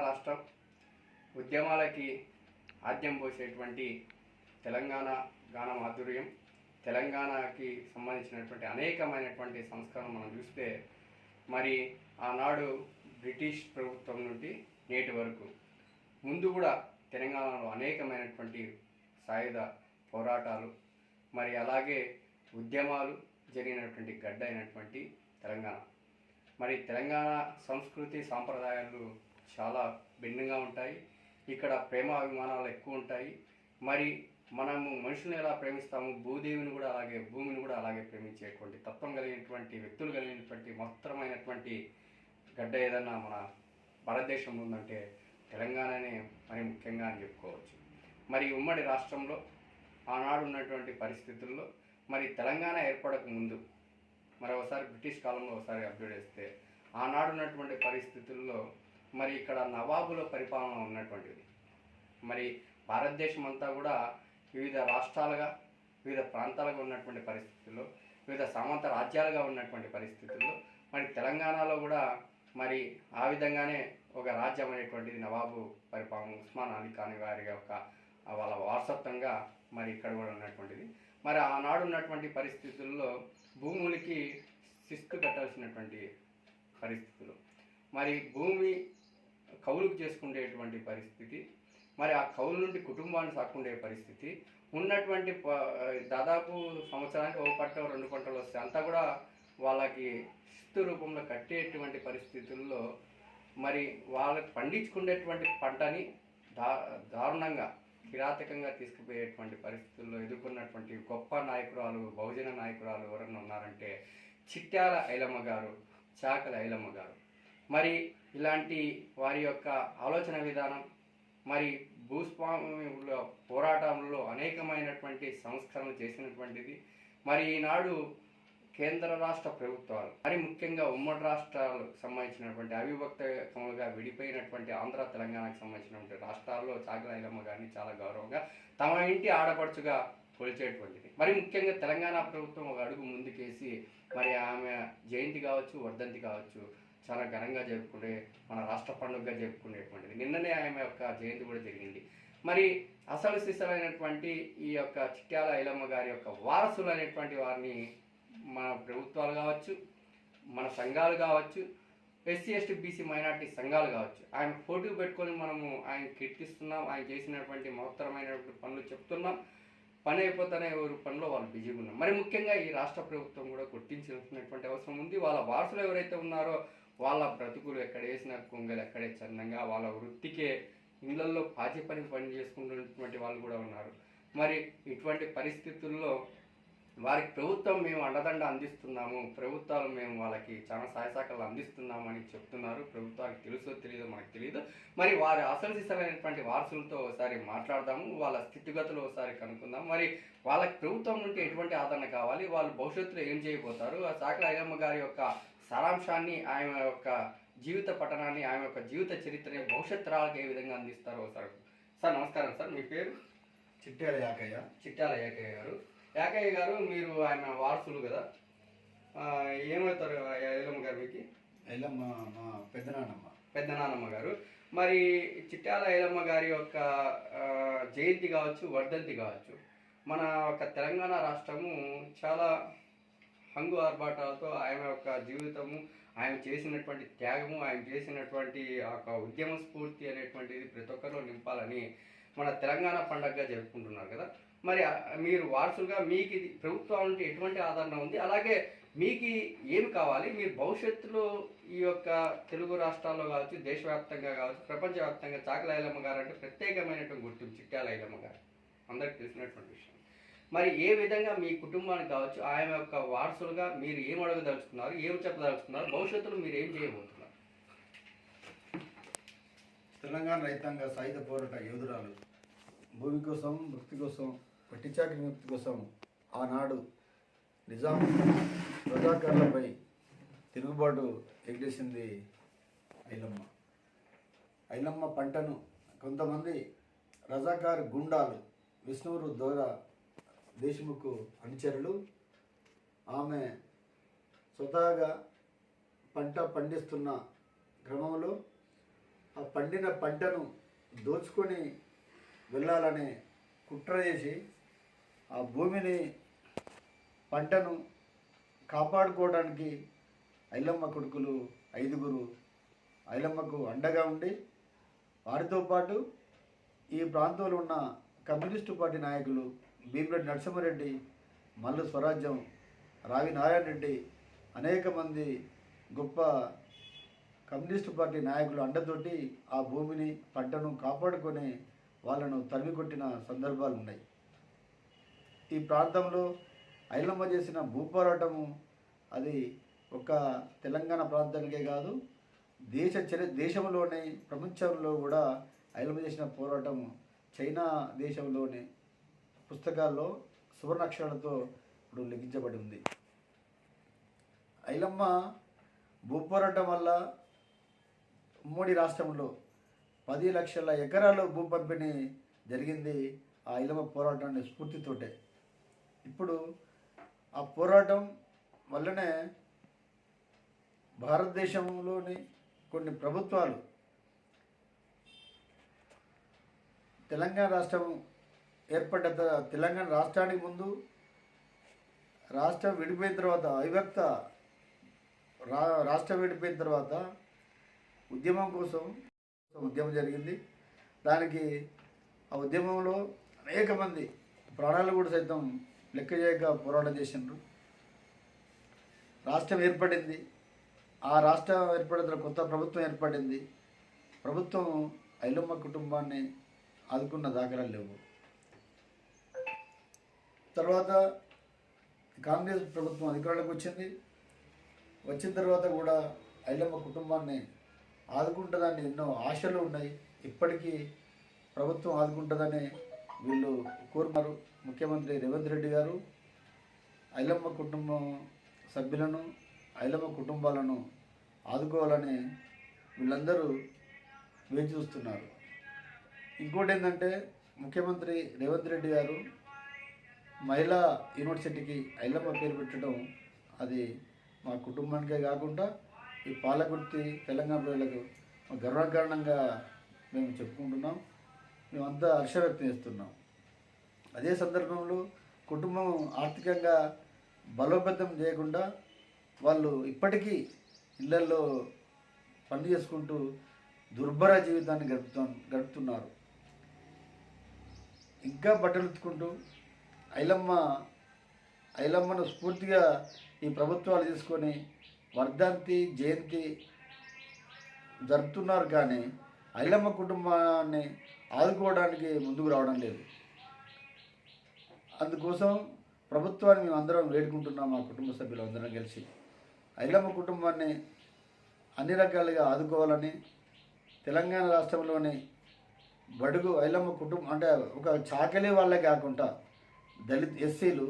రాష్ట్రం ఉద్యమాలకి ఆద్యం పోసేటువంటి తెలంగాణ గాన మాధుర్యం తెలంగాణకి సంబంధించినటువంటి అనేకమైనటువంటి సంస్కరణలు మనం చూస్తే మరి ఆనాడు బ్రిటిష్ ప్రభుత్వం నుండి నేటి వరకు ముందు కూడా తెలంగాణలో అనేకమైనటువంటి సాయుధ పోరాటాలు మరి అలాగే ఉద్యమాలు జరిగినటువంటి గడ్డ అయినటువంటి తెలంగాణ. మరి తెలంగాణ సంస్కృతి సాంప్రదాయాలు చాలా భిన్నంగా ఉంటాయి. ఇక్కడ ప్రేమ అభిమానాలు ఎక్కువ ఉంటాయి. మరి మనము మనుషులను ఎలా ప్రేమిస్తాము? భూదేవిని కూడా అలాగే భూమిని కూడా అలాగే ప్రేమించేటువంటి తత్వం కలిగినటువంటి వ్యక్తులు కలిగినటువంటి మొత్తమైనటువంటి గడ్డ ఏదన్నా మన భారతదేశంలో ఉందంటే తెలంగాణనే మరి ముఖ్యంగా అని చెప్పుకోవచ్చు. మరి ఉమ్మడి రాష్ట్రంలో ఆనాడు ఉన్నటువంటి పరిస్థితుల్లో మరి తెలంగాణ ఏర్పడక ముందు మరి ఒకసారి బ్రిటిష్ కాలంలో ఒకసారి అప్డేట్ చేస్తే ఆనాడు ఉన్నటువంటి పరిస్థితుల్లో మరి ఇక్కడ నవాబుల పరిపాలన ఉన్నటువంటిది. మరి భారతదేశం అంతా కూడా వివిధ రాష్ట్రాలుగా వివిధ ప్రాంతాలుగా ఉన్నటువంటి పరిస్థితుల్లో వివిధ సామంత రాజ్యాలుగా ఉన్నటువంటి పరిస్థితుల్లో మరి తెలంగాణలో కూడా మరి ఆ విధంగానే ఒక రాజ్యం అనేటువంటిది నవాబు పరిపాలన ఉస్మాన్ అలీ ఖాన్ గారి యొక్క వాళ్ళ వారసత్వంగా మరి ఇక్కడ కూడా ఉన్నటువంటిది. మరి ఆనాడు ఉన్నటువంటి పరిస్థితుల్లో భూములకి శిస్తు కట్టాల్సినటువంటి పరిస్థితులు. మరి భూమి కౌలుకు చేసుకునేటువంటి పరిస్థితి మరి ఆ కౌలు నుండి కుటుంబాన్ని సాకుండే పరిస్థితి ఉన్నటువంటి ప- దాదాపు సంవత్సరానికి ఒక పంట రెండు పంటలు వస్తాయి. అంతా కూడా వాళ్ళకి శిస్తు రూపంలో కట్టేటువంటి పరిస్థితుల్లో మరి వాళ్ళకి పండించుకునేటువంటి పంటని దా దారుణంగా కిరాతకంగా తీసుకుపోయేటువంటి పరిస్థితుల్లో ఎదుర్కొన్నటువంటి గొప్ప నాయకురాలు బహుజన నాయకురాలు ఎవరన్నా ఉన్నారంటే చిట్యాల ఐలమ్మ గారు చాకల ఐలమ్మ గారు. మరి ఇలాంటి వారి యొక్క ఆలోచన విధానం మరి భూస్వామ్యుల పోరాటంలో అనేకమైనటువంటి సంస్కరణలు చేసినటువంటిది. మరి ఈనాడు కేంద్ర రాష్ట్ర ప్రభుత్వాలు మరి ముఖ్యంగా ఉమ్మడి రాష్ట్రాలకు సంబంధించినటువంటి అవిభక్తములుగా విడిపోయినటువంటి ఆంధ్ర తెలంగాణకు సంబంధించినటువంటి రాష్ట్రాల్లో చాకల గారిని చాలా గౌరవంగా తమ ఇంటి ఆడపడుచుగా కొలిచేటువంటిది మరి ముఖ్యంగా తెలంగాణ ప్రభుత్వం ఒక అడుగు ముందుకేసి మరి ఆమె జయంతి కావచ్చు వర్ధంతి కావచ్చు చాలా ఘనంగా జరుపుకునే మన రాష్ట్ర పండుగగా జరుపుకునేటువంటిది. నిన్ననే ఆమె యొక్క జయంతి కూడా జరిగింది. మరి అసలు సిసలైనటువంటి ఈ యొక్క చిట్యాల ఐలమ్మ గారి యొక్క వారసులు అనేటువంటి వారిని మన ప్రభుత్వాలు కావచ్చు మన సంఘాలు కావచ్చు ఎస్సీ ఎస్టీ బీసీ మైనార్టీ సంఘాలు కావచ్చు ఆయన పోటీ పెట్టుకొని మనము ఆయన కీర్తిస్తున్నాం ఆయన చేసినటువంటి మహత్తరమైనటువంటి పనులు చెప్తున్నాం. పని అయిపోతానే ఎవరు పనిలో వాళ్ళు బిజీగా ఉన్నారు. మరి ముఖ్యంగా ఈ రాష్ట్ర ప్రభుత్వం కూడా గుర్తించాల్సినటువంటి అవసరం ఉంది. వాళ్ళ వారసులు ఎవరైతే ఉన్నారో వాళ్ళ బ్రతుకులు ఎక్కడ వేసిన కొంగలు ఎక్కడే చందంగా వాళ్ళ వృత్తికే ఇళ్ళలో పాచి పని పని చేసుకుంటున్నటువంటి వాళ్ళు కూడా ఉన్నారు. మరి ఇటువంటి పరిస్థితుల్లో వారికి ప్రభుత్వం మేము అండదండ అందిస్తున్నాము ప్రభుత్వాలు మేము వాళ్ళకి చాలా సహాయ శాఖలు అందిస్తున్నామని చెప్తున్నారు. ప్రభుత్వానికి తెలుసో తెలియదో మనకు తెలియదు మరి వారి అసలుసిసలైనటువంటి వారసులతో ఒకసారి మాట్లాడదాము వాళ్ళ స్థితిగతులు ఒకసారి కనుక్కుందాం. మరి వాళ్ళకి ప్రభుత్వం నుండి ఎటువంటి ఆదరణ కావాలి? వాళ్ళు భవిష్యత్తులో ఏం చేయబోతారు? ఆ శాఖల అయ్యమ్మ గారి యొక్క సారాంశాన్ని ఆయన యొక్క జీవిత పఠనాన్ని ఆయన యొక్క జీవిత చరిత్రని భవిష్యత్ తరాలకు ఏ విధంగా అందిస్తారో ఒకసారి సార్ నమస్కారం సార్ మీ పేరు? చిట్యాల యాకయ్య. చిట్టాల ఏకయ్య గారు. ఏకయ్య గారు మీరు ఆయన వారసులు కదా? ఏమవుతారు ఆ ఐలమ్మ గారు మీకు? ఎల్లమ్మ మా పెద్దనాన్నమ్మ. పెద్ద నాన్నమ్మ గారు. మరి చిట్టాల ఐలమ్మ గారి యొక్క జయంతి కావచ్చు వర్ధంతి కావచ్చు మన యొక్క తెలంగాణ రాష్ట్రము చాలా హంగు ఆర్భాటాలతో ఆయన యొక్క జీవితము ఆయన చేసినటువంటి త్యాగము ఆయన చేసినటువంటి ఒక ఉద్యమ స్ఫూర్తి అనేటువంటిది ప్రతి ఒక్కరిలో నింపాలని మన తెలంగాణ పండగగా జరుపుకుంటున్నారు కదా. మరి మీరు వారసులుగా మీకు ఇది ప్రభుత్వం నుండి ఎటువంటి ఆదరణ ఉంది? అలాగే మీకు ఏమి కావాలి? మీరు భవిష్యత్తులో ఈ యొక్క తెలుగు రాష్ట్రాల్లో కావచ్చు దేశవ్యాప్తంగా కావచ్చు ప్రపంచవ్యాప్తంగా చాకలైలమ్మ గారు అంటే ప్రత్యేకమైనటువంటి గుర్తింపు చిట్యాలైలమ్మ గారు. అందరికి తెలిసినటువంటి విషయం. మరి ఏ విధంగా మీ కుటుంబానికి కావచ్చు ఆయన యొక్క వారసులుగా మీరు ఏం అడగదలుచుకున్నారు ఏం చెప్పదలుచుకున్నారు భవిష్యత్తులో మీరు ఏం చేయబోతున్నారు? తెలంగాణ రైతాంగ సాయుధ పోరాట యోధురాలు. భూమి కోసం ముక్తి కోసం పట్టిచాకరి ముక్తి కోసం ఆనాడు నిజాం ప్రజాకారులపై తిరుగుబాటు ఎగిరేసింది ఐలమ్మ. ఐలమ్మ పంటను కొంతమంది రజాకారు గుండాలు విష్ణువురు ద్వారా దేశముఖు అనుచరులు. ఆమె స్వతహాగా పంట పండిస్తున్న క్రమంలో ఆ పండిన పంటను దోచుకొని వెళ్ళాలనే కుట్ర చేసి ఆ భూమిని పంటను కాపాడుకోవడానికి ఐలమ్మ కొడుకులు ఐదుగురు ఐలమ్మకు అండగా ఉండి వారితో పాటు ఈ ప్రాంతంలో ఉన్న కమ్యూనిస్టు పార్టీ నాయకులు భీమిరెడ్డి నరసింహారెడ్డి మల్లు స్వరాజ్యం రావి నారాయణ రెడ్డి అనేక మంది గొప్ప కమ్యూనిస్టు పార్టీ నాయకులు అండతోటి ఆ భూమిని పంటను కాపాడుకొని వాళ్ళను తరిమి కొట్టిన సందర్భాలు ఉన్నాయి. ఈ ప్రాంతంలో ఐలమ్మ చేసిన భూపోరాటము అది ఒక తెలంగాణ ప్రాంతానికే కాదు దేశ చరి దేశంలోనే ప్రపంచంలో కూడా ఐలమ్మ చేసిన పోరాటం చైనా దేశంలోనే పుస్తకాల్లో సువర్ణాక్షరాలతో ఇప్పుడు లిఖించబడి ఉంది ఐలమ్మ భూపోరాటం వల్ల ఉమ్మడి రాష్ట్రంలో పది లక్షల ఎకరాలు భూ పంపిణీ జరిగింది ఆ ఐలమ్మ పోరాటాన్ని స్ఫూర్తితోటే. ఇప్పుడు ఆ పోరాటం వల్లనే భారతదేశంలోని కొన్ని ప్రభుత్వాలు తెలంగాణ రాష్ట్రం ఏర్పడ్డ తెలంగాణ రాష్ట్రానికి ముందు రాష్ట్రం విడిపోయిన తర్వాత అవిభక్త రా రాష్ట్రం విడిపోయిన తర్వాత ఉద్యమం కోసం ఉద్యమం జరిగింది. దానికి ఆ ఉద్యమంలో అనేక మంది ప్రాణాలు కూడా సైతం లెక్క చేయక పోరాటం చేసిండ్రు. రాష్ట్రం ఏర్పడింది. ఆ రాష్ట్రం ఏర్పడిన తర్వాత కొత్త ప్రభుత్వం ఏర్పడింది. ప్రభుత్వం ఐలమ్మ కుటుంబాన్ని ఆదుకున్న దాఖలాలు లేవు. తర్వాత కాంగ్రెస్ ప్రభుత్వం అధికారంలోకి వచ్చింది. వచ్చిన తర్వాత కూడా ఐలమ్మ కుటుంబాన్ని ఆదుకుంటుందని ఎన్నో ఆశలు ఉన్నాయి. ఇప్పటికీ ప్రభుత్వం ఆదుకుంటుందని వీళ్ళు కోరుమారు ముఖ్యమంత్రి రేవంత్ రెడ్డి గారు ఐలమ్మ కుటుంబం సభ్యులను ఐలమ్మ కుటుంబాలను ఆదుకోవాలని వీళ్ళందరూ వేచి చూస్తున్నారు. ఇంకోటి ఏంటంటే ముఖ్యమంత్రి రేవంత్ రెడ్డి గారు మహిళా యూనివర్సిటీకి ఐలమ్మ పేరు పెట్టడం అది మా కుటుంబానికే కాకుండా ఈ పాలకుర్తి తెలంగాణ ప్రజలకు గర్వకారణంగా మేము చెప్పుకుంటున్నాం. మేమంతా హర్ష వ్యక్తం చేస్తున్నాం. అదే సందర్భంలో కుటుంబం ఆర్థికంగా బలోపేతం చేయకుండా వాళ్ళు ఇప్పటికీ ఇళ్ళల్లో పని చేసుకుంటూ దుర్భర జీవితాన్ని గడుపుతు గడుపుతున్నారు. ఇంకా బట్టలు ఉతుకుంటూ ఐలమ్మ ఐలమ్మను స్ఫూర్తిగా ఈ ప్రభుత్వాలు తీసుకొని వర్ధంతి జయంతి జరుపుతున్నారు కానీ ఐలమ్మ కుటుంబాన్ని ఆదుకోవడానికి ముందుకు రావడం లేదు. అందుకోసం ప్రభుత్వాన్ని మేము అందరం వేడుకుంటున్నాం మా కుటుంబ సభ్యులు అందరం కలిసి. ఐలమ్మ కుటుంబాన్ని అన్ని రకాలుగా ఆదుకోవాలని తెలంగాణ రాష్ట్రంలోని బడుగు ఐలమ్మ కుటుంబం అంటే ఒక చాకలి వాళ్ళే కాకుండా దళిత్ ఎస్సీలు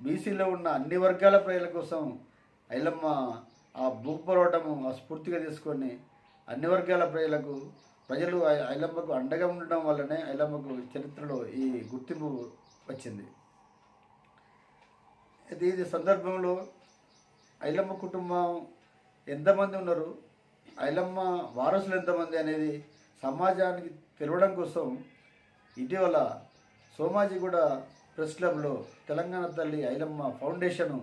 బీసీలో ఉన్న అన్ని వర్గాల ప్రజల కోసం ఐలమ్మ ఆ భూపోరాటము ఆ స్ఫూర్తిగా తీసుకొని అన్ని వర్గాల ప్రజలకు ప్రజలు ఐలమ్మకు అండగా ఉండడం వల్లనే ఐలమ్మకు చరిత్రలో ఈ గుర్తింపు వచ్చింది. ఇది సందర్భంలో ఐలమ్మ కుటుంబం ఎంతమంది ఉన్నారు? ఐలమ్మ వారసులు ఎంతమంది అనేది సమాజానికి తెలవడం కోసం ఇటీవల సోమాజీ కూడా ప్రెస్ క్లబ్లో తెలంగాణ తల్లి ఐలమ్మ ఫౌండేషన్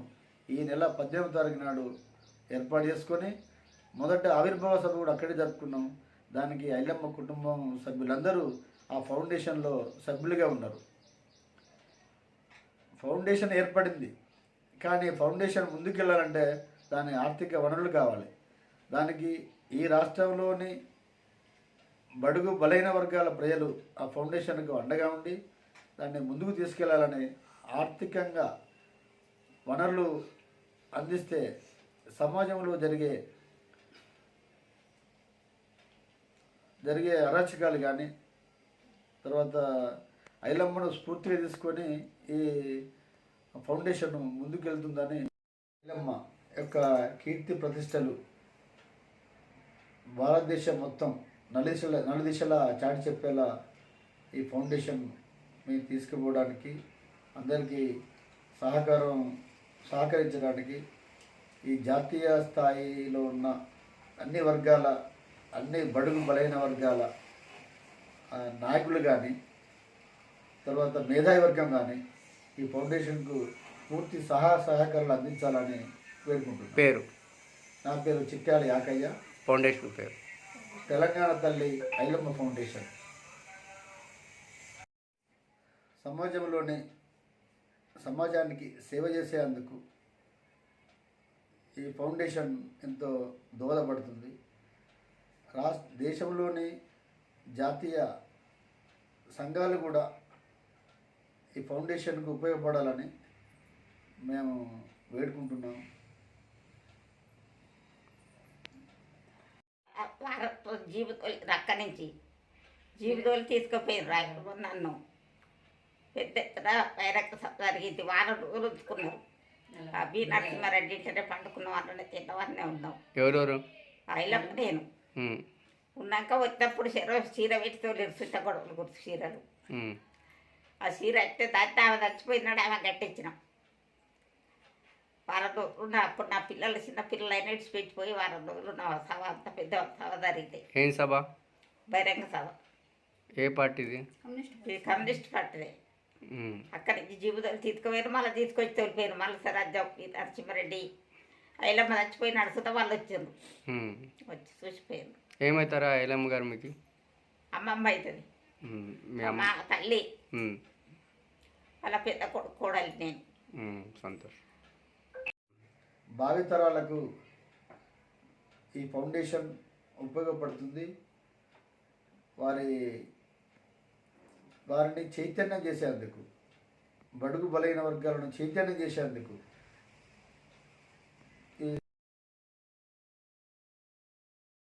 ఈ నెల పద్దెనిమిది తారీఖు నాడు ఏర్పాటు చేసుకొని మొదట ఆవిర్భావ సభ కూడా అక్కడే జరుపుకున్నాం. దానికి ఐలమ్మ కుటుంబం సభ్యులందరూ ఆ ఫౌండేషన్లో సభ్యులుగా ఉన్నారు. ఫౌండేషన్ ఏర్పడింది. కానీ ఫౌండేషన్ ముందుకెళ్ళాలంటే దాని ఆర్థిక వనరులు కావాలి. దానికి ఈ రాష్ట్రంలోని బడుగు బలైన వర్గాల ప్రజలు ఆ ఫౌండేషన్కు అండగా ఉండి దాన్ని ముందుకు తీసుకెళ్ళాలని ఆర్థికంగా వనరులు అందిస్తే సమాజంలో జరిగే జరిగే అరాచకాలు కానీ తర్వాత ఐలమ్మను స్ఫూర్తిగా తీసుకొని ఈ ఫౌండేషన్ ముందుకెళ్తుందని ఐలమ్మ యొక్క కీర్తి ప్రతిష్టలు భారతదేశం మొత్తం నలుదిశల నలుదిశలా చాటి చెప్పేలా ఈ ఫౌండేషన్ తీసుకుపోవడానికి అందరికీ సహకారం సహకరించడానికి ఈ జాతీయ స్థాయిలో ఉన్న అన్ని వర్గాల అన్ని బడుగు బలైన వర్గాల నాయకులు కానీ తర్వాత మేధావి వర్గం కానీ ఈ ఫౌండేషన్కు పూర్తి సహా సహకారాలు అందించాలని వేడుకుంటున్నాను పేరు? నా పేరు చిట్యాల యాకయ్య. ఫౌండేషన్ పేరు? తెలంగాణ తల్లి ఐలమ్మ ఫౌండేషన్. సమాజంలోని సమాజానికి సేవ చేసేందుకు ఈ ఫౌండేషన్ ఎంతో దోహదపడుతుంది. రాష్ట్ర దేశంలోని జాతీయ సంఘాలు కూడా ఈ ఫౌండేషన్కు ఉపయోగపడాలని మేము వేడుకుంటున్నాం. వారపు జీవితం రక్క నుంచి జీవితాలు తీసుకుపోయిన రాయకుడు నన్ను. పెద్ద ఎత్తున వైరక్త జరిగింది వారం రోజులు ఉంచుకున్నారు ఆ బి నరసింహారెడ్డి ఇంటనే పండుకున్న వాళ్ళని తిన్నవారినే ఉన్నాం. ఎవరెవరు? అయిలం నేను. ఉన్నాక వచ్చినప్పుడు చీర చీర పెట్టి తోలేరు చుట్ట గొడవలు గుర్తు చీరలు. ఆ చీర అయితే దాన్ని ఆమె చచ్చిపోయినాడు ఆమె కట్టించినాం. వారం రోజులు ఉన్న అప్పుడు నా పిల్లలు చిన్న పిల్లలు అయినా పెట్టిపోయి వారం రోజులు నా సభ అంత పెద్ద సభ జరిగితే ఏం సభ? బహిరంగ సభ. ఏ పార్టీది? ఇది కమ్యూనిస్ట్ పార్టీదే. అక్కడి నుంచి జీబుదలు తీసుకుపోయారు మళ్ళీ తీసుకొచ్చి తోలిపోయారు మళ్ళీ సరాజ్యం ఈ నరసింహారెడ్డి ఐలమ్మ చచ్చిపోయి నడుచుతా వాళ్ళు వచ్చారు. వచ్చి చూసిపోయారు ఏమవుతారా ఐలమ్మ గారు మీకు? అమ్మమ్మ అవుతుంది మీ తల్లి. వాళ్ళ పెద్ద కొడుకు కోడలి నేను. సంతోష్. భావితరాలకు ఈ ఫౌండేషన్ ఉపయోగపడుతుంది. వారి వారిని చైతన్యం చేసేందుకు బడుగు బలైన వర్గాలను చైతన్యం చేసేందుకు